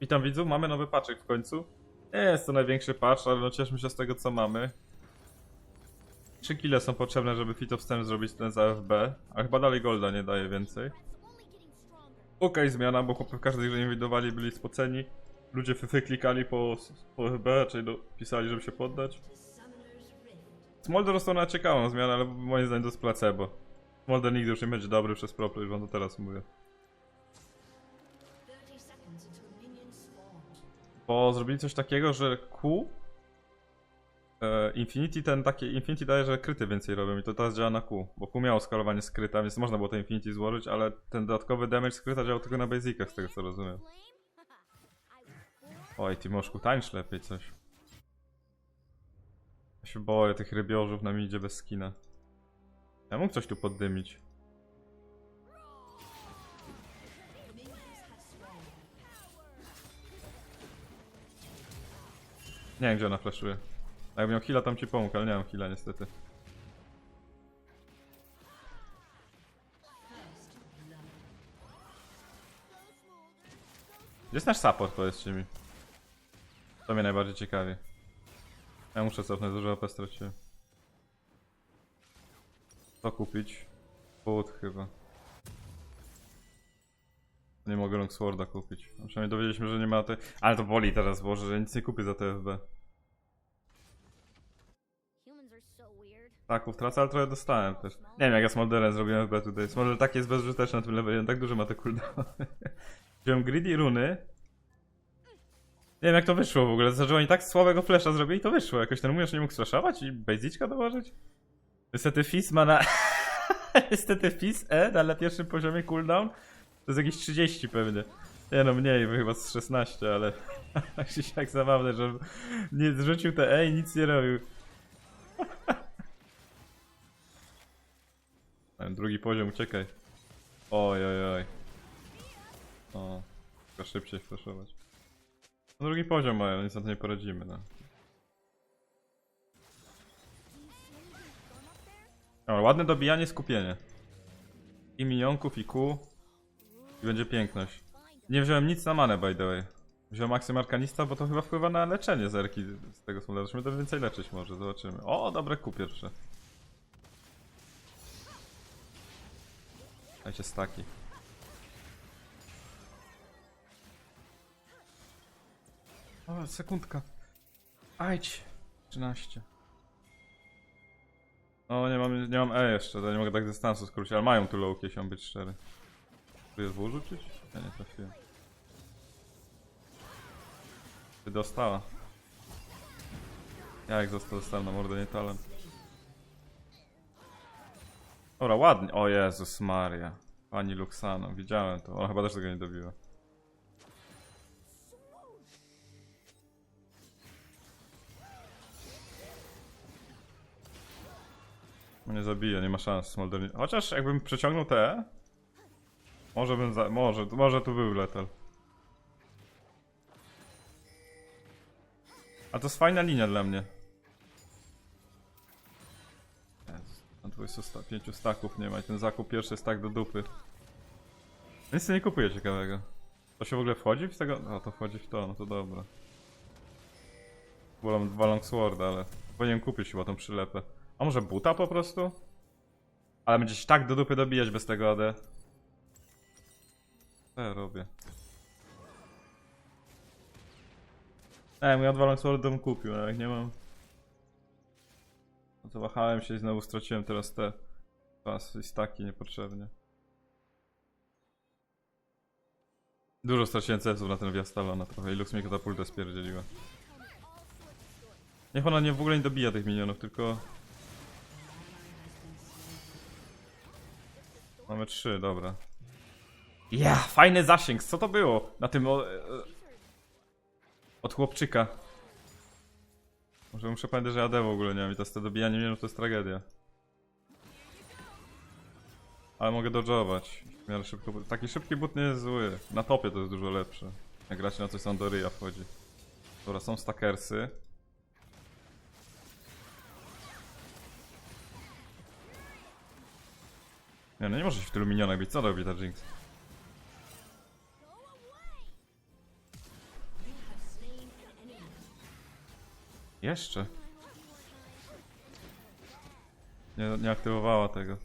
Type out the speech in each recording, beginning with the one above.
Witam widzów, mamy nowy paczek w końcu. Nie jest to największy patch, ale no cieszmy się z tego co mamy. 3 kile są potrzebne, żeby fit stem zrobić ten za FB, a chyba dalej golda nie daje więcej. Okej, zmiana, bo chłopy w każdej grze widowali, byli spoceni. Ludzie fyfy klikali po, po FB, czyli pisali, żeby się poddać. Smolder dostał na ciekawą zmianę, ale moim zdaniem to jest placebo. Smolder nigdy już nie będzie dobry przez pro player, wam to teraz mówię. Bo zrobili coś takiego, że Q e, Infinity ten takie Infinity daje, że kryty więcej robią i to teraz działa na Q, bo Q miało skalowanie skryta, więc można było to Infinity złożyć, ale ten dodatkowy damage skryta działał tylko na basicach z tego co rozumiem. Oj, Timoszku, tańcz lepiej coś. Ja się boję tych rybiożów na midzie bez skina. Ja mógł coś tu poddymić. Nie wiem gdzie ona flashuje. A Jakbym miał heala tam ci pomógł, ale nie mam heala niestety. Gdzie jest nasz support powiedzcie mi? To mnie najbardziej ciekawi. Ja muszę cofnąć, dużo AP straciłem. Co kupić? Płód chyba. Nie mogę Longsworda kupić. A Przynajmniej dowiedzieliśmy, że nie ma tej... Ale to boli teraz, Boże, że nic nie kupię za TFB. Taków tracę, ale trochę dostałem też. Nie wiem jak ja Smolderem zrobiłem FB tutaj. Smolder tak jest bezużyteczny na tym levelu, tak dużo ma te cooldown. Wziąłem greedy runy. Nie wiem jak to wyszło w ogóle. Zaczęło oni tak słabego flasha zrobili i to wyszło. Jakoś ten umiesz nie mógł flashować i basicka dołożyć. Niestety Fizz ma na... Niestety Fizz E na, na pierwszym poziomie cooldown to jest jakieś 30 pewnie. Nie no mniej, bo chyba z 16, ale tak zabawne, że nie zrzucił te E i nic nie robił. Drugi poziom, uciekaj. Oj, oj, oj. O, tylko szybciej flashować. No, drugi poziom mają, nic na to nie poradzimy, no. O, ładne dobijanie, skupienie. I minionków, i Q. I będzie piękność. Nie wziąłem nic na manę, by the way. Wziąłem Maxim Arkanista, bo to chyba wpływa na leczenie zerki z tego smolera. Musimy to więcej leczyć może, zobaczymy. O, dobre Q pierwsze. Dajcie staki. O, sekundka. Ajdź. 13. O, nie mam, nie mam E jeszcze, to nie mogę tak dystansu skrócić, ale mają tu low jeśli mam być szczery. Jest W? Ja nie trafiłem. Ty dostała. Ja jak został, dostałem na mordę, nie talent. Dobra, ładnie. O Jezus Maria. Pani Luxano, widziałem to. Ona chyba też tego nie dobiła. Nie zabije, nie ma szans. Chociaż jakbym przeciągnął te. Może bym za... Może, może tu był letal. A to jest fajna linia dla mnie. Na 25 staków nie ma i ten zakup pierwszy jest tak do dupy. Nic nie kupuję ciekawego. To się w ogóle wchodzi w tego? O, to wchodzi w to, no to dobra. Wolę dwa longsworda, ale powinienem kupić chyba tą przylepę. A może buta po prostu? Ale będzie się tak do dupy dobijać bez tego AD. Co ja robię? Ej, mój dwa longswordy bym kupił, ale jak nie mam... No to wahałem się i znowu straciłem teraz te pasy i staki niepotrzebnie. Dużo straciłem ceców na ten wjazd Talona trochę i Lux mi katapultę spierdzieliła. Niech ona nie, w ogóle nie dobija tych minionów, tylko... Mamy trzy, dobra. Ja, fajny zasięg, co to było? Na tym... O, e, od chłopczyka. Może muszę pamiętać, że AD w ogóle nie mam i to, to dobijanie minionów to jest tragedia. Ale mogę dodżować. Szybko. Taki szybki but nie jest zły. Na topie to jest dużo lepsze. Jak gracie na coś są do ryja wchodzi. Dobra, są stackersy. Nie, no nie może się w tylu minionach być. Co robi ta Jinx? Jeszcze. Nie, nie aktywowała tego.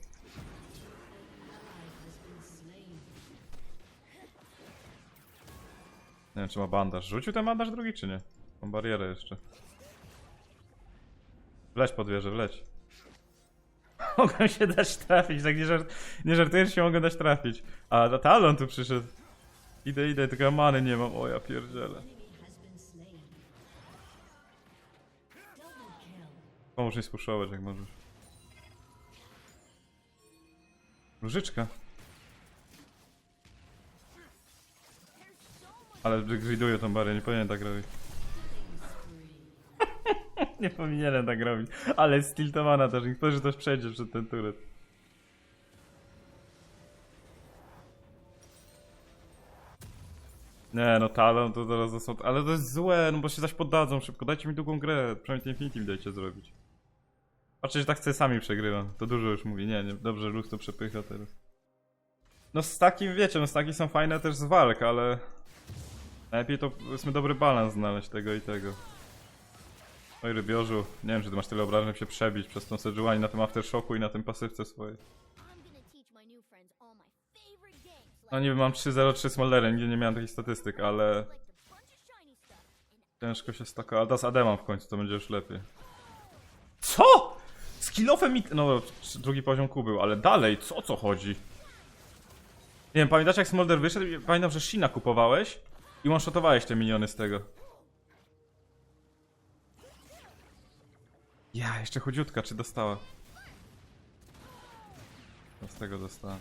Nie wiem, czy ma bandaż. Rzucił ten bandaż drugi, czy nie? Mam barierę jeszcze. Wleć pod wieżę, wleć. Mogą się dać trafić, tak nie, żart, nie żartujesz się, mogą dać trafić. A ta- talon tu przyszedł. Idę, idę, tylko many nie mam. O ja pierdzielę. Pomóż mi jak możesz. Różyczka. Ale griduję tą barę, nie powinienem tak robić. nie powinienem tak robić. Ale jest stiltowana też, że też przejdzie przed ten turet. Nie no, talon to zaraz zasad... Ale to jest złe, no bo się zaś poddadzą szybko. Dajcie mi długą grę, przynajmniej ten Infinity dajcie zrobić. Patrzcie, że tak chcę sami przegrywam. To dużo już mówi. Nie, nie, dobrze, Lux to przepycha teraz. No z takim, wiecie, no z takim są fajne też z walk, ale... Najlepiej to, powiedzmy, dobry balans znaleźć tego i tego. Oj, rybiorzu, nie wiem, czy ty masz tyle obrażeń, żeby się przebić przez tą Sejuani na tym aftershocku i na tym pasywce swojej. No niby mam 3-0-3 Smoldery, nigdzie nie miałem takich statystyk, ale... Ciężko się staka, ale teraz Adema w końcu, to będzie już lepiej. Co?! Z mi... No, drugi poziom Q był, ale dalej, co o co chodzi? Nie wiem, pamiętasz jak Smolder wyszedł? Pamiętam, że Shina kupowałeś i one-shotowałeś te miniony z tego. Ja, jeszcze chudziutka, czy dostała? No, z tego dostała.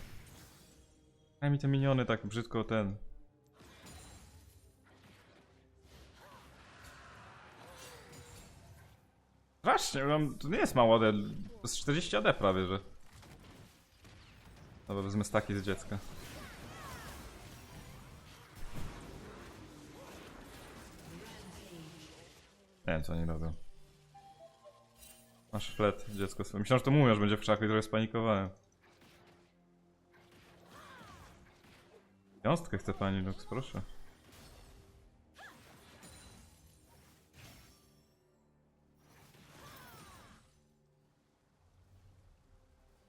Daj mi te miniony tak brzydko ten. Strasznie, mam, to nie jest mało AD, to jest 40 AD prawie, że. Dobra, wezmę staki z dziecka. Nie wiem co oni robią. Masz flet, dziecko swoje. Myślałem, że to mówisz, będzie w krzaku i trochę spanikowałem. Wiązkę chce pani Lux, proszę.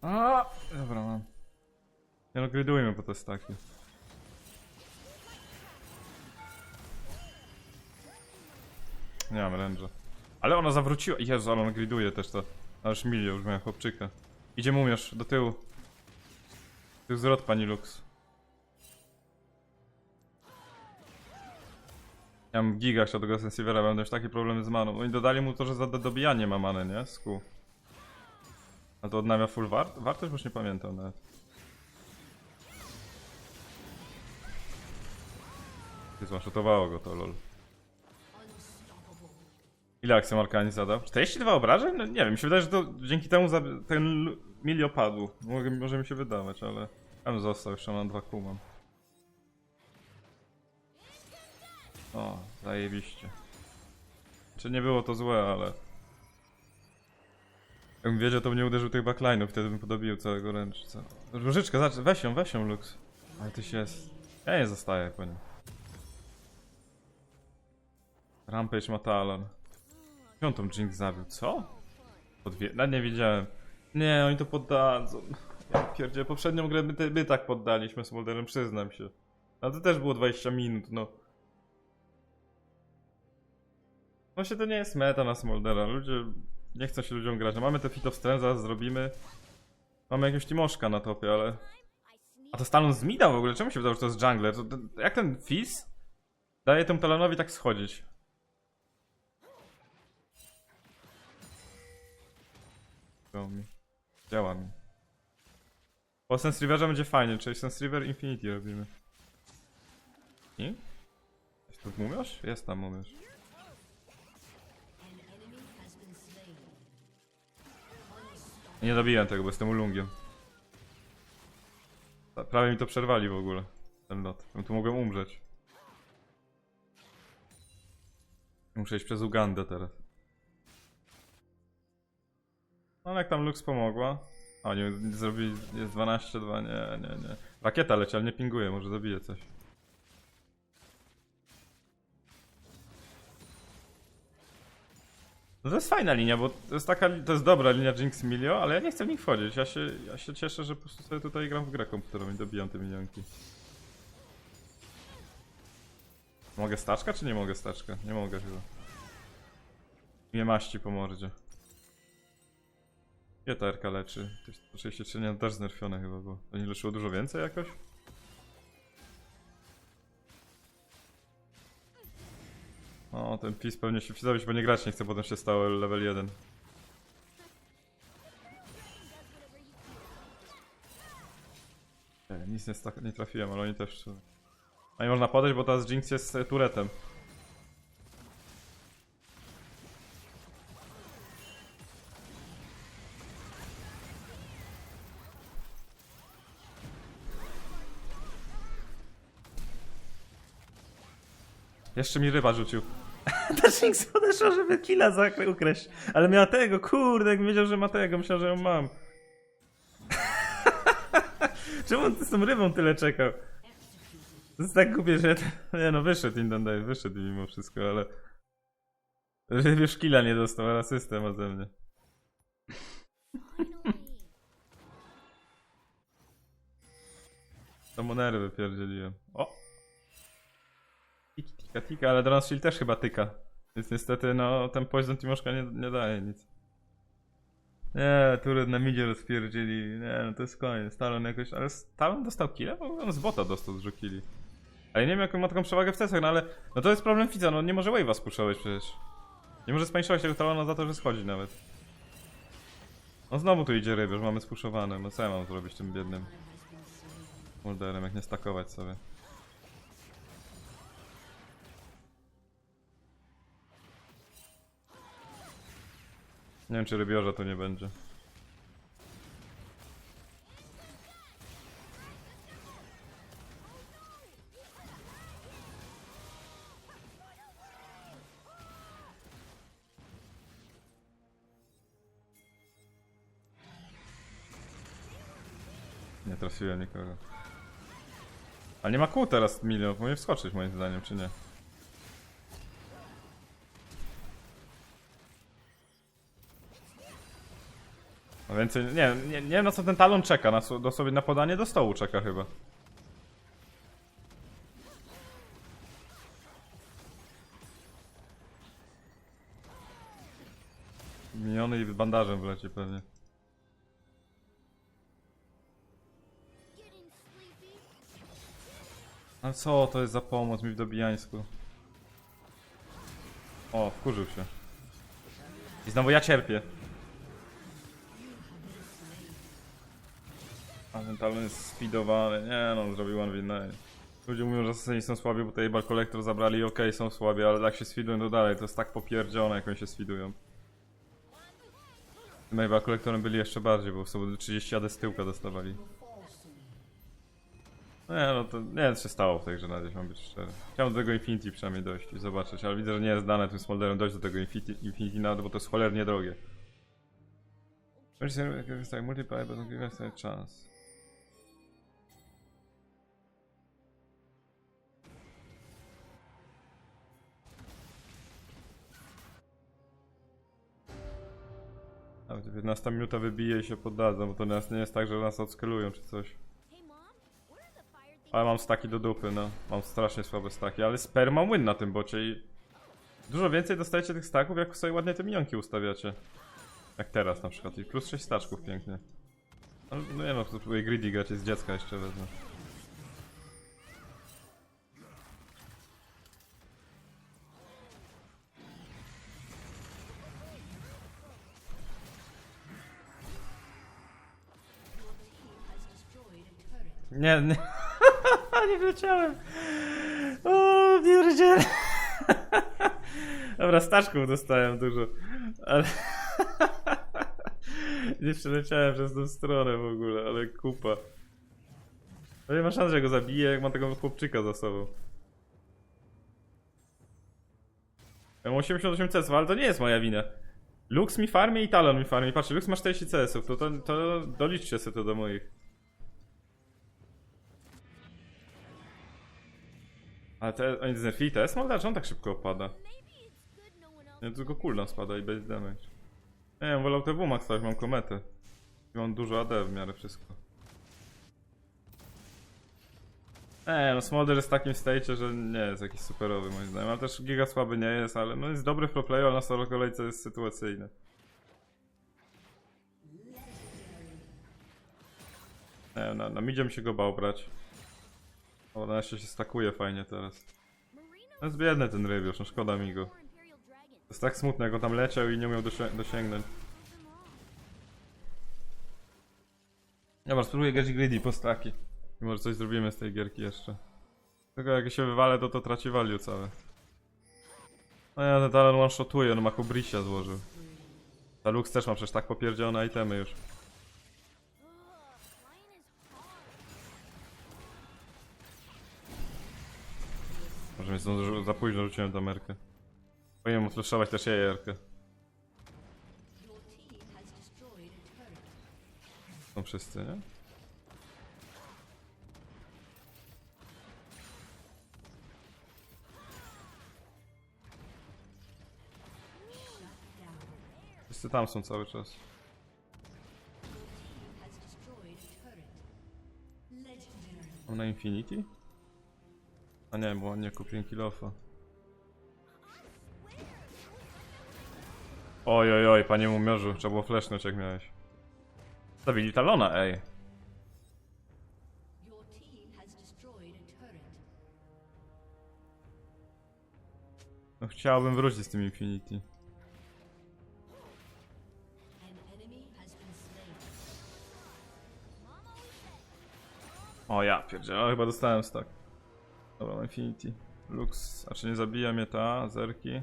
A, dobra mam. Nie no, gridujmy po te staki. Nie mam ręża. Ale ona zawróciła. Jezu, ale ona griduje też to. A już milion, już miałem chłopczyka. Idzie umiesz, do tyłu. Tył zwrot, pani Lux. Ja mam giga chciał tego Sensivera, będę już takie problemy z maną. Oni dodali mu to, że za do- dobijanie ma manę, nie? Sku. A to odnawia full wart? Wartość? Bo już nie pamiętam nawet. Zmaszotowało go to, lol. Ile akcji Markani zadał? 42 obrażeń? No nie wiem, mi się wydaje, że to dzięki temu ten mili opadł. Może, mi się wydawać, ale... Tam został, jeszcze mam dwa kumam. O, zajebiście. Czy nie było to złe, ale... Jakbym wiedział, to bym nie uderzył tych backline'ów, wtedy bym podobił całego ręczca. Różyczka, zacz, weź ją, weź ją, Lux. Ale ty się jest... Ja nie zostaję po nim. Rampage ma talon. Piątą Jinx zabił, co? Podwie... Nawet nie wiedziałem. Nie, oni to poddadzą. Ja pierdzie, poprzednią grę my, my tak poddaliśmy z przyznam się. Ale to też było 20 minut, no. Właśnie to nie jest meta na Smoldera. Ludzie nie chcą się ludziom grać. No mamy te Fit of Strength, zaraz zrobimy. Mamy jakiegoś Timoszka na topie, ale... A to Stalon zmida w ogóle? Czemu się wydało, że to jest jungler? To, to, jak ten Fizz daje temu Talonowi tak schodzić? Mi. Działa mi. Po Sense Riverze będzie fajnie, czyli Sense River Infinity robimy. I? Jest tu mumiosz? Jest tam mumiosz. Nie dobiłem tego, bo jestem ulungiem. Prawie mi to przerwali w ogóle. Ten lot. Bym tu mogłem umrzeć. Muszę iść przez Ugandę teraz. No jak tam Lux pomogła. A nie zrobili. Jest 12-2, nie, nie, nie. Rakieta leci, ale nie pinguje, może zabije coś. No to jest fajna linia, bo to jest taka, to jest dobra linia Jinx Milio, ale ja nie chcę w nich wchodzić. Ja się, ja się cieszę, że po prostu sobie tutaj gram w grę komputerową i dobijam te minionki. Mogę staczka, czy nie mogę staczka? Nie mogę chyba. Nie maści po mordzie. Gdzie ta RK leczy? 133 nie, też znerfione chyba, bo to nie leczyło dużo więcej jakoś? O, ten pis pewnie się wpisować, bo nie grać nie chce, potem się stało level 1. Nie, nic nie, nie trafiłem, ale oni też... A nie można podejść, bo teraz Jinx jest e, turetem. Jeszcze mi ryba rzucił. Ta Jinx podeszła, żeby killa ukraść. Ale miała tego, kurde, jak wiedział, że ma tego, myślał, że ją mam. Czemu on z tą rybą tyle czekał? To jest tak głupie, że... Nie no, wyszedł Indandaj, wyszedł mimo wszystko, ale... Już killa nie dostał, ale system ode mnie. To mu nerwy pierdzieliłem. O! Tika, tika, ale Drone Shield też chyba tyka. Więc niestety, no, ten poison Timoszka nie, nie daje nic. Nie, Turet na midzie rozpierdzieli. Nie, no to jest koniec. Talon jakoś... Ale Talon dostał killa? Bo on z bota dostał dużo killi. Ale nie wiem jaką ma taką przewagę w cesach, no ale... No to jest problem Fidza, no nie może wave'a spuszować przecież. Nie może spaniszować tego Talona za to, że schodzi nawet. No znowu tu idzie ryb, już mamy spuszowane. No co ja mam zrobić tym biednym Mulderem, jak nie stakować sobie. Nie wiem czy rybiorza tu nie będzie. Nie trafiłem nikogo. A nie ma kół teraz milion, powinien wskoczyć moim zdaniem, czy nie? Więcej, nie, nie, nie na co ten talon czeka, na, do sobie na podanie do stołu czeka chyba. Miniony i bandażem wleci pewnie. A co to jest za pomoc mi w dobijańsku? O, wkurzył się. I znowu ja cierpię. A ten talon jest speedowany. Nie no, zrobił one 9 Ludzie mówią, że asesyni są słabi, bo Bar Collector zabrali okej, są słabi, ale jak się speedują to dalej, to jest tak popierdzione jak oni się speedują. Tym Bar Collectorem byli jeszcze bardziej, bo sobie 30 AD z tyłka dostawali. Nie no to nie wiem co się stało w tej grze na mam być szczery. Chciałem do tego Infinity przynajmniej dojść i zobaczyć, ale widzę, że nie jest dane tym Smolderem dojść do tego Infinity, Infinity nawet, bo to jest cholernie drogie. Weź jakiegoś tak, multiplayer, będą give sobie czas. Nawet 15 minuta wybije i się poddadzą, bo to nas nie jest tak, że nas odskelują czy coś. Ale mam staki do dupy, no. Mam strasznie słabe staki, ale sper mam win na tym bocie i... Dużo więcej dostajecie tych staków, jak sobie ładnie te minionki ustawiacie. Jak teraz na przykład. I plus 6 staczków pięknie. No, no nie no, próbuję greedy grać, jest dziecka jeszcze wezmę. Nie, nie. nie wleciałem. O, pierdziele. Dobra, staczków dostałem dużo. Ale... nie przeleciałem przez tą stronę w ogóle, ale kupa. No nie ma szans, że go zabiję, jak mam tego chłopczyka za sobą. Ja mam 88 CS, ale to nie jest moja wina. Lux mi farmie i Talon mi farmie. Patrzcie, Lux ma 40 CS-ów, to, to, to doliczcie sobie to do moich. Ale te, oni znerfili TS? Może on tak szybko opada? Nie, tylko cooldown spada i base damage. Nie wiem, wolał te WMAX stać, mam kometę. I mam dużo AD w miarę wszystko. Nie, no Smolder jest w takim stajecie, że nie jest jakiś superowy moim zdaniem, ale też giga słaby nie jest, ale no jest dobry w pro playu, ale na solo kolejce jest sytuacyjny. Nie, na, na midzie mi się go bał brać. O, na się stakuje fajnie teraz. No jest biedny ten Rybiusz, no szkoda mi go. To jest tak smutne, jak on tam leciał i nie umiał dosię dosięgnąć. Dobra, spróbuję grać greedy po staki. I może coś zrobimy z tej gierki jeszcze. Tylko jak się wywalę, to to traci value całe. No ja ten talent one-shotuje, no ma Kubrisia złożył. Ta Lux też ma przecież tak popierdzielone itemy już. Może mnie zdążył, za późno rzuciłem tą merkę. Powinienem flashować też jej jerkę. Są wszyscy, nie? Wszyscy tam są cały czas. Mam na Infinity? A nie, bo nie kupiłem kilofa. Oj, oj, oj, panie mumiorzu, trzeba było flashnąć jak miałeś. Zabili talona, ej. No chciałbym wrócić z tym Infinity. O ja pierdzielę, o, chyba dostałem stack. Dobra, Infinity. Lux, a czy nie zabija mnie ta, zerki?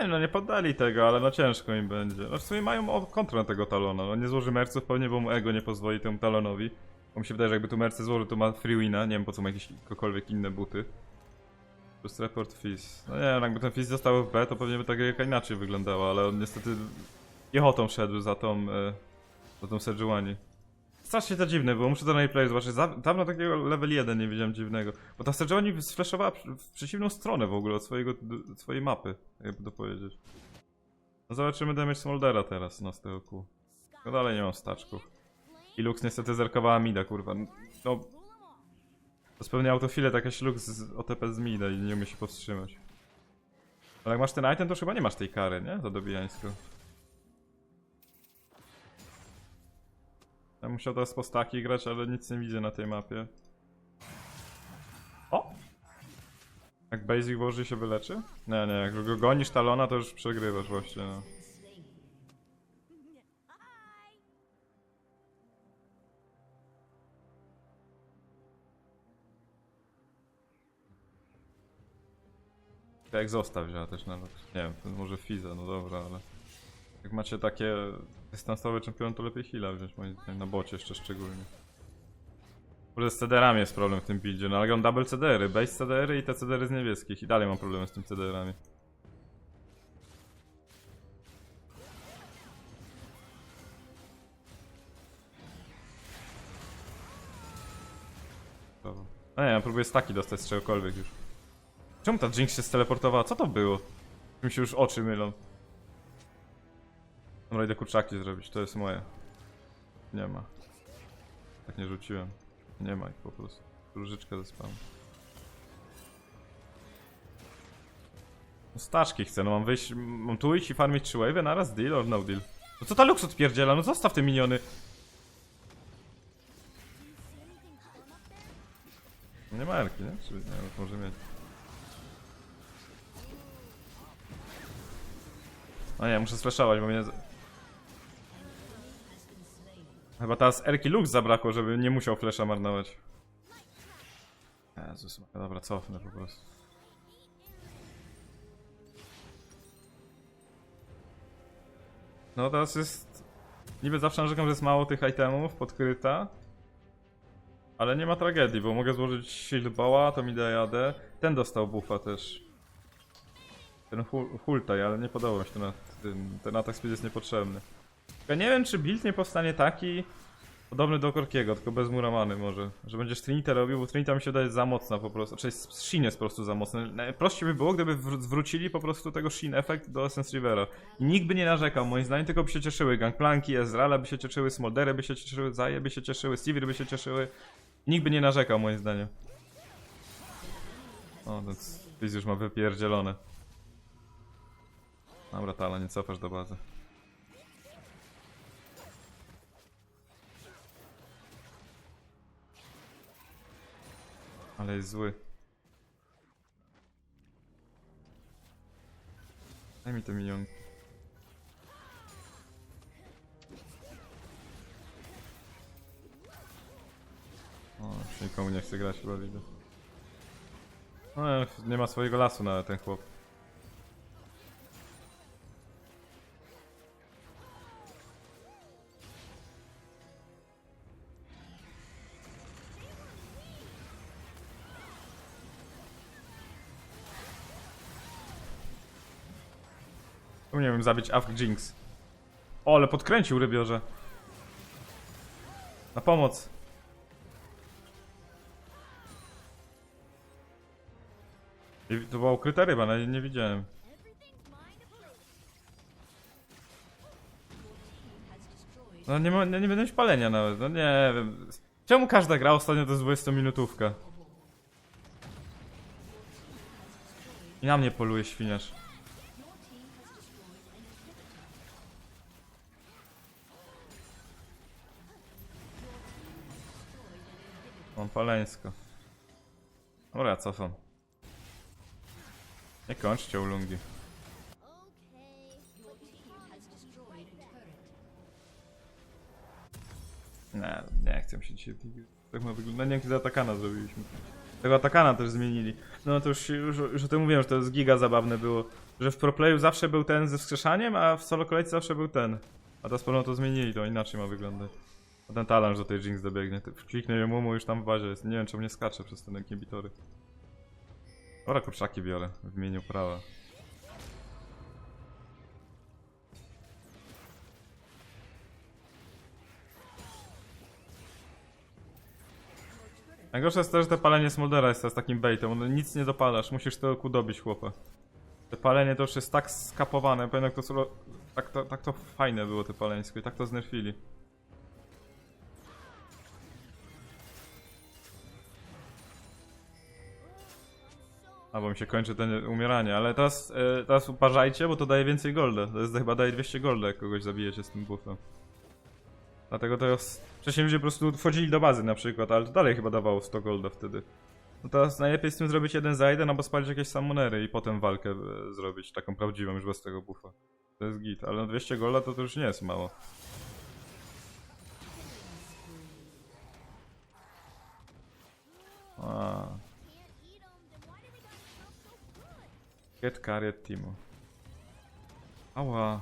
Nie no nie poddali tego, ale no ciężko im będzie. No w sumie mają kontrę na tego talona, no nie złoży merców pewnie, bo mu ego nie pozwoli temu talonowi. Bo mi się wydaje, że jakby tu mercy złożył, to ma free nie wiem po co ma jakieś jakiekolwiek inne buty. Plus report fizz. No nie wiem, jakby ten fizz został w B, to pewnie by ta gierka inaczej wyglądała, ale on niestety piechotą szedł za tą, e, za tą Sejuani. Strasznie to dziwne, bo muszę to na replay zobaczyć. Za- Dawno takiego level 1 nie widziałem dziwnego. Bo ta Sejuani sflashowała przy- w przeciwną stronę w ogóle od swojego, swojej mapy, jakby to powiedzieć. No zobaczymy damage Smoldera teraz, no z tego kół. No dalej nie mam staczków. I Lux niestety zerkowała mida, kurwa. No, to spełnia autofile taka Lux z OTP z mida i nie umie się powstrzymać. Ale jak masz ten item, to już chyba nie masz tej kary, nie? Za dobijańską. Ja musiał teraz po staki grać, ale nic nie widzę na tej mapie. O! Jak basic włoży się wyleczy? Nie, nie, jak go gonisz talona, to już przegrywasz właśnie, no. Jak zostaw wzięła też na lot. Nie wiem, może Fiza, no dobra, ale... Jak macie takie dystansowe czempiony, to lepiej heala wziąć, moim zdaniem, na bocie jeszcze szczególnie. Kurde, z CDR-ami jest problem w tym buildzie, no ale mam double CDR-y, base CDR-y i te CDR-y z niebieskich i dalej mam problemy z tym CDR-ami. No nie, ja próbuję staki dostać z czegokolwiek już. Czemu ta Jinx się steleportowała? Co to było? Mi się już oczy mylą. Dobra, idę kurczaki zrobić, to jest moje. Nie ma. Tak nie rzuciłem. Nie ma ich po prostu. Różyczkę ze spam. No staczki chcę, no mam wyjść, mam tu iść i farmić 3 wave naraz, deal or no deal? No co ta Lux odpierdziela, no zostaw te miniony. No Nie ma Erki, nie? Czy nie, może mieć. No nie, muszę sflashować, bo mnie... Chyba teraz Erki Lux zabrakło, żeby nie musiał flasha marnować. Jezus, dobra, cofnę po prostu. No teraz jest... Niby zawsze narzekam, że jest mało tych itemów podkryta. Ale nie ma tragedii, bo mogę złożyć shield bała, to mi daje AD. Ten dostał buffa też. Ten hul hultaj, ale nie podoba mi się ten, ten, ten atak speed jest niepotrzebny. Ja nie wiem, czy build nie powstanie taki Podobny do Korkiego, tylko bez muramany może. Że będziesz Trinitę robił, bo Trinita mi się wydaje za mocna po prostu. Czyli Shin jest po prostu za mocny. Najprościej by było, gdyby wró- zwrócili po prostu tego Shin efekt do Essence Rivera. I nikt by nie narzekał, moim zdaniem, tylko by się cieszyły Gangplanki, Ezreala by się cieszyły, Smoldery by się cieszyły, Zaje by się cieszyły, Sivir by się cieszyły. Nikt by nie narzekał, moim zdaniem. O, ten Fizz już ma wypierdzielone. Dobra, Tala, nie cofasz do bazy. Ale jest zły. Daj mi te minionki. O, już nikomu nie chce grać chyba widzę. No, nie ma swojego lasu nawet ten chłop. Umiem zabić Afk Jinx. O, ale podkręcił rybiorze. Na pomoc. I to była ukryta ryba, ale nie widziałem. No nie, nie, nie będę palenia nawet, no nie wiem. Czemu każda gra ostatnio to jest 20 minutówka? I na mnie poluje świniarz. Mam paleńsko. Dobra, cofam. Nie kończcie ulungi. Nie, nie chcę się dzisiaj. Tak ma wyglądać. Nie wiem, kiedy Atakana zrobiliśmy. Tego Atakana też zmienili. No to już, już, już o tym mówiłem, że to jest giga zabawne było. Że w proplayu zawsze był ten ze wskrzeszaniem, a w solo kolejce zawsze był ten. A teraz pewno to zmienili, to inaczej ma wyglądać. Ten talarz do tej Jinx dobiegnie. Ty- Kliknę ją mu już tam w bazie jest. Nie wiem, czemu nie skacze przez ten inhibitory. Dobra, kurczaki biorę w imieniu prawa. Najgorsze jest to, że to palenie Smoldera jest teraz takim baitem, on nic nie dopalasz, musisz to dobić chłopa. To palenie to już jest tak skapowane, pamiętam jak to. Tak to, tak to fajne było te paleńskie, tak to znerfili. A bo mi się kończy ten umieranie, ale teraz, e, teraz uparzajcie, bo to daje więcej golda. To jest chyba daje 200 golda, jak kogoś zabijecie z tym buffem. Dlatego jest... Wcześniej ludzie po prostu wchodzili do bazy na przykład, ale to dalej chyba dawało 100 golda wtedy. No teraz najlepiej z tym zrobić jeden za jeden, albo spalić jakieś summonery i potem walkę e, zrobić, taką prawdziwą już bez tego buffa. To jest git, ale na 200 golda to, to już nie jest mało. Get carried Timo. Ała.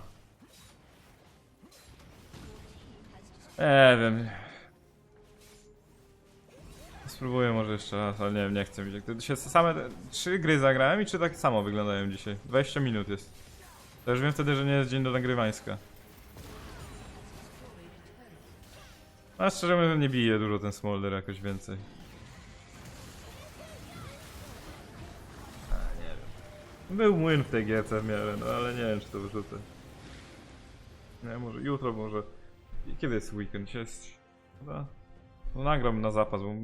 Nie wiem. Spróbuję może jeszcze raz, ale nie wiem, nie chcę. To się same trzy gry zagrałem i czy tak samo wyglądają dzisiaj? 20 minut jest. To już wiem wtedy, że nie jest dzień do nagrywańska. A szczerze mówiąc nie bije dużo ten Smolder jakoś więcej. Był młyn w tej gierce w miarę, no ale nie wiem czy to wyrzucę. Nie, może jutro, może... I Kiedy jest weekend? Jest... No nagram na zapas, bo